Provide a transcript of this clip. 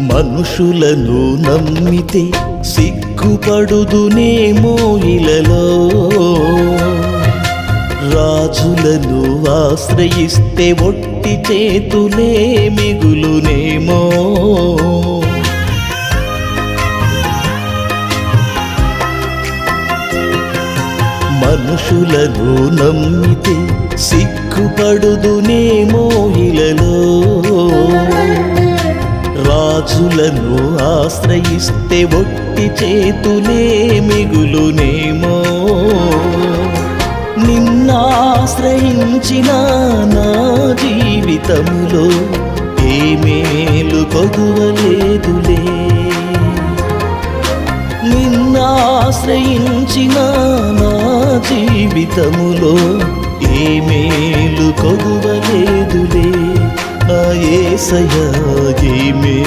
మనుషులను నమ్మితే సిగ్గుపడుదునేమో ఇలలో. రాజులను ఆశ్రయిస్తే ఒట్టి చేతులే మిగులునేమో. మనుషులను నమ్మితే సిగ్గుపడుదునేమో రాజులను ఆశ్రయిస్తే ఒట్టి చేతులే మిగులునేమో. నిన్నాశ్రయించిన నా జీవితములో ఏ మేలు కొదువలేదులే నిన్నాశ్రయించిన నా జీవితములో ఏ మేలు కొదువలేదులే ఆ ఏ మే